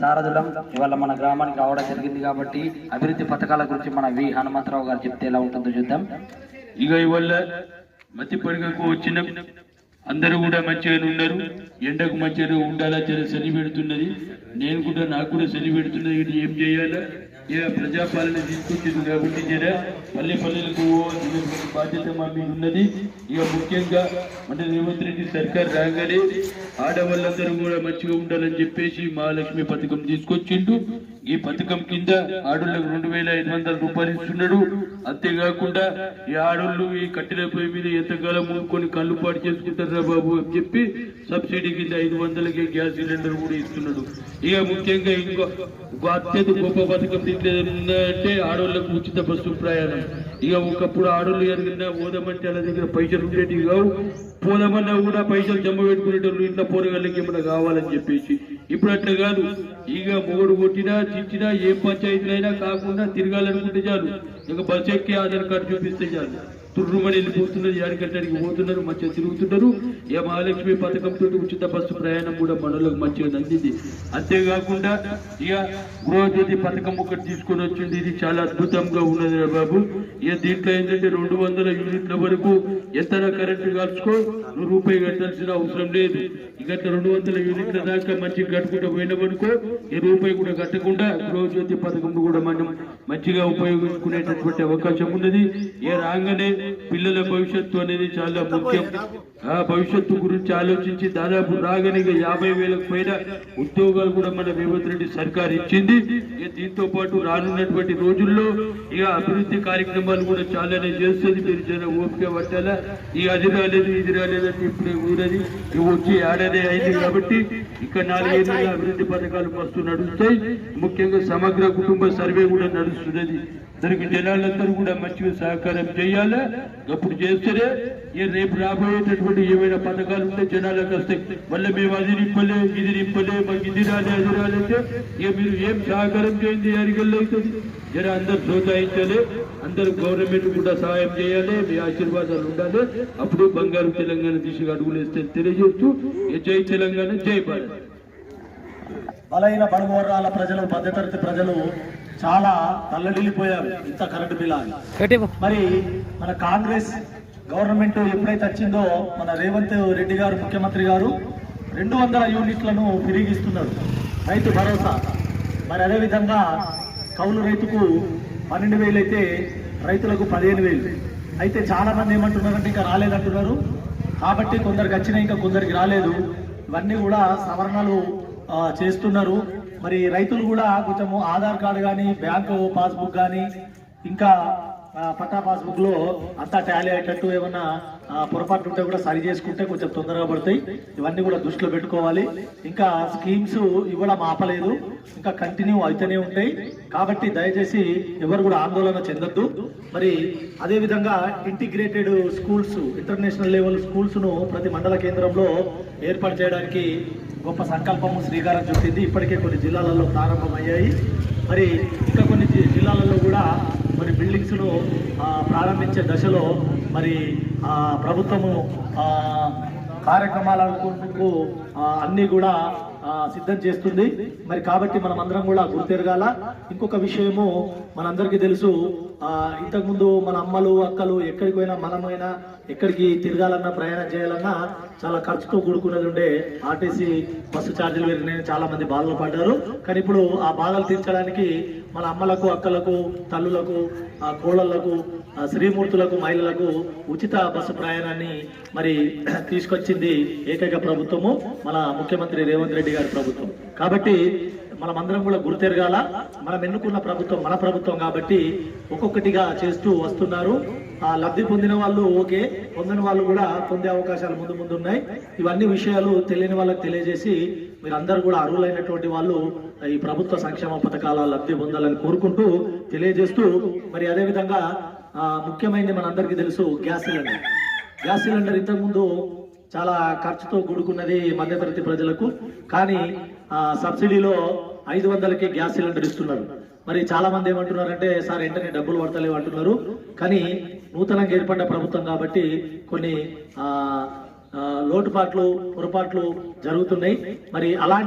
సారథులం ఇవాళ మన గ్రామానికి రావడం జరిగింది కాబట్టి అభివృద్ధి పథకాల గురించి మన వి హనుమంతరావు గారు చెప్తే ఎలా ఉంటుందో చూద్దాం. ఇక ఇవాళ మతి పండుగకు వచ్చిన అందరూ కూడా మంచిగానే ఉన్నారు. ఎండకు మంచిగా ఉండాలా జర చలి పెడుతున్నది. నేను కూడా నాకు కూడా చలి పెడుతున్నది. ఏం చేయాలా? ఇక ప్రజాపాలన తీసుకొచ్చింది కాబట్టి జర పల్లె పల్లెలకు పోవాల్సినటువంటి బాధ్యత మా మీద ఉన్నది. ఇక ముఖ్యంగా మన రేవంత్ రెడ్డి సర్కార్ రాగానే ఆడవాళ్ళందరూ కూడా మంచిగా ఉండాలని చెప్పేసి మహాలక్ష్మి పథకం తీసుకొచ్చిండు. ఈ పథకం కింద ఆడోళ్ళకు రెండు వేల ఐదు వందల రూపాయలు ఇస్తున్నాడు. అంతేకాకుండా ఈ ఆడోళ్ళు ఈ కట్టిన పొయ్యి మీద ఎంతకాలం మూడుకొని కళ్ళు పాటు చేసుకుంటారా బాబు అని చెప్పి సబ్సిడీ కింద ఐదు వందలకి గ్యాస్ సిలిండర్ కూడా ఇస్తున్నాడు. ఇక ముఖ్యంగా ఇంకో అత్యంత గొప్ప పథకం తింటే ఏంటంటే ఆడోళ్ళకు ఉచిత బస్సు ప్రయాణం. ఇక ఒకప్పుడు ఆడోళ్ళు ఎదిగినా ఓదమంటే వాళ్ళ దగ్గర పైసలు ఉండేటివి కావు. పోదామన్నా కూడా పైసలు జమ పెట్టుకునేటోళ్ళు ఇంట్లో పోరగాళ్ళకి ఏమైనా కావాలని చెప్పేసి ఇప్పుడు అట్లా కాదు. ఇక మొగుడు కొట్టినా తిట్టినా ఏ పంచాయతీలైనా కాకుండా తిరగాలనుకుంటే చాలు. ఇక బస్ ఎక్కి ఆధార్ కార్డు చూపిస్తే చాలు. తుర్రుమని వెళ్ళిపోతున్నారు ఏడికట్టడికి పోతున్నారు మంచిగా తిరుగుతున్నారు. ఇక మహాలక్ష్మి పథకంతో ఉచిత బస్సు ప్రయాణం కూడా మనలోకి మంచిగా అందింది అంతేకాకుండా ఇక గృహజ్యోతి పథకం ఒకటి తీసుకొని వచ్చింది. ఇది చాలా అద్భుతంగా ఉన్నది బాబు. ఇక దీంట్లో ఏంటంటే రెండు వందల యూనిట్ల వరకు ఎంత కరెంటు కాల్చుకో నువ్వు రూపాయి కట్టాల్సిన అవసరం లేదు. ఇక రెండు వందల యూనిట్ల దాకా మంచిగా కట్టుకుంటూ పోయినామనుకో ఈ రూపాయి కూడా కట్టకుండా గృహజ్యోతి పథకం కూడా మనం మంచిగా ఉపయోగించుకునేటటువంటి అవకాశం ఉన్నది. ఏ రాగానే పిల్లల భవిష్యత్తు అనేది చాలా ముఖ్యం. భవిష్యత్తు గురించి ఆలోచించి దాదాపు రాగానే యాభై వేలకు పైన ఉద్యోగాలు కూడా మన రేవంత్ రెడ్డి సర్కార్ ఇచ్చింది. ఇక దీంతో పాటు రానున్నటువంటి రోజుల్లో ఇక అభివృద్ధి కార్యక్రమాలు కూడా చాలానే చేస్తుంది. మీరు జన ఓపిక పట్టాలా? ఈ అది రాలేదు ఇది రాలేదని ఇప్పుడే ఊరది. వచ్చి ఏడాది అయింది కాబట్టి ఇక నాలుగైదు అభివృద్ధి పథకాలు మస్తు నడుస్తాయి. ముఖ్యంగా సమగ్ర కుటుంబ సర్వే కూడా నడుస్తున్నది. దానికి జనాలందరూ కూడా మంచిగా సహకారం చేయాలా? అప్పుడు చేస్తేనే రేపు రాబోయేటటువంటి ఏమైనా పథకాలు ఉంటే జనాలకు వస్తాయి మళ్ళీ మేము అది నింపలే ఇది నింపలే మాకు ఇది రాలే అది రాలంటే ఇక మీరు ఏం సహకారం చేయండి అరిగల్లో అవుతుంది జర అందరు ప్రోత్సహించాలి అందరూ గవర్నమెంట్ కూడా సహాయం చేయాలి మీ ఆశీర్వాదాలు ఉండాలి. అప్పుడు బంగారు తెలంగాణ దిశగా అడుగులు వేస్తే తెలియజేస్తూ జై తెలంగాణ జై భారత్. బలైన బడుగు వర్గాల ప్రజలు మధ్యతరగతి ప్రజలు చాలా తల్లడిల్లిపోయారు ఇంత కరెంటు బిల్ అని. మరి మన కాంగ్రెస్ గవర్నమెంట్ ఎప్పుడైతే వచ్చిందో మన రేవంత్ రెడ్డి గారు ముఖ్యమంత్రి గారు రెండు వందల యూనిట్లను తిరిగిస్తున్నారు రైతు భరోసా. మరి అదేవిధంగా కౌలు రైతుకు పన్నెండు వేలు అయితే రైతులకు పదిహేను వేలు. అయితే చాలా మంది ఏమంటున్నారంటే ఇంకా రాలేదంటున్నారు. కాబట్టి కొందరికి వచ్చినాయి ఇంకా కొందరికి రాలేదు. ఇవన్నీ కూడా సవరణలు చేస్తున్నారు. మరి రైతులు కూడా కొంచెము ఆధార్ కార్డు కానీ బ్యాంకు పాస్బుక్ కానీ ఇంకా పట్టా పాస్బుక్లో అంతా టాలీ అయ్యేటట్టు ఏమన్నా పొరపాటు పొరపాట్లు ఉంటే కూడా సరి చేసుకుంటే కొంచెం తొందరగా పడతాయి. ఇవన్నీ కూడా దృష్టిలో పెట్టుకోవాలి. ఇంకా స్కీమ్స్ ఇవ్వడం ఆపలేదు. ఇంకా కంటిన్యూ అవుతూనే ఉంటాయి. కాబట్టి దయచేసి ఎవరు కూడా ఆందోళన చెందొద్దు. మరి అదేవిధంగా ఇంటిగ్రేటెడ్ స్కూల్స్ ఇంటర్నేషనల్ లెవెల్ స్కూల్స్ను ప్రతి మండల కేంద్రంలో ఏర్పాటు చేయడానికి గొప్ప సంకల్పము శ్రీకారం చుట్టింది. ఇప్పటికే కొన్ని జిల్లాలలో ప్రారంభమయ్యాయి. మరి ఇంకా కొన్ని జి- జిల్లాలలో కూడా మరి బిల్డింగ్స్ను ప్రారంభించే దశలో మరి ప్రభుత్వము కార్యక్రమాలకు అన్నీ కూడా సిద్ధం చేస్తుంది. మరి కాబట్టి మనం అందరం కూడా గుర్తెరగాల. ఇంకొక విషయము మనందరికీ తెలుసు. ఇంతకుముందు మన అమ్మలు అక్కలు ఎక్కడికి పోయినా మనమైనా ఎక్కడికి తిరగాలన్నా ప్రయాణం చేయాలన్నా చాలా ఖర్చుతో కూడుకున్నది ఉండే ఆర్టీసీ బస్సు ఛార్జీలు పెరిగినాయని చాలా మంది బాధలు పడ్డారు. కానీ ఇప్పుడు ఆ బాధలు తీర్చడానికి మన అమ్మలకు అక్కలకు తల్లులకు ఆ కోళ్ళలకు శ్రీమూర్తులకు మహిళలకు ఉచిత బస్సు ప్రయాణాన్ని మరి తీసుకొచ్చింది ఏకైక ప్రభుత్వము మన ముఖ్యమంత్రి రేవంత్ రెడ్డి గారి ప్రభుత్వం. కాబట్టి మనం అందరం కూడా గుర్తెరగాల మనం ఎన్నుకున్న ప్రభుత్వం మన ప్రభుత్వం కాబట్టి ఒక్కొక్కటిగా చేస్తూ వస్తున్నారు. లబ్ధి పొందిన వాళ్ళు ఓకే పొందని వాళ్ళు కూడా పొందే అవకాశాలు ముందు ముందు ఉన్నాయి ఇవన్నీ విషయాలు తెలియని వాళ్ళకి తెలియజేసి మీరందరూ కూడా అర్హులైనటువంటి వాళ్ళు ఈ ప్రభుత్వ సంక్షేమ పథకాల లబ్ధి పొందాలని కోరుకుంటూ తెలియజేస్తూ మరి అదేవిధంగా ముఖ్యమైనది మనందరికీ తెలుసు గ్యాస్ సిలిండర్. గ్యాస్ సిలిండర్ ఇంతకుముందు చాలా ఖర్చుతో కూడుకున్నది మధ్యతరగతి ప్రజలకు. కానీ ఆ, సబ్సిడీలో ఐదు వందలకి గ్యాస్ సిలిండర్ ఇస్తున్నారు. మరి చాలా మంది ఏమంటున్నారంటే సార్ వెంటనే డబ్బులు పడతలేవు అంటున్నారు. కానీ నూతనంగా ఏర్పడ్డ ప్రభుత్వం కాబట్టి కొన్ని లోటుపాట్లు పొరపాట్లు జరుగుతున్నాయి. మరి అలాంటి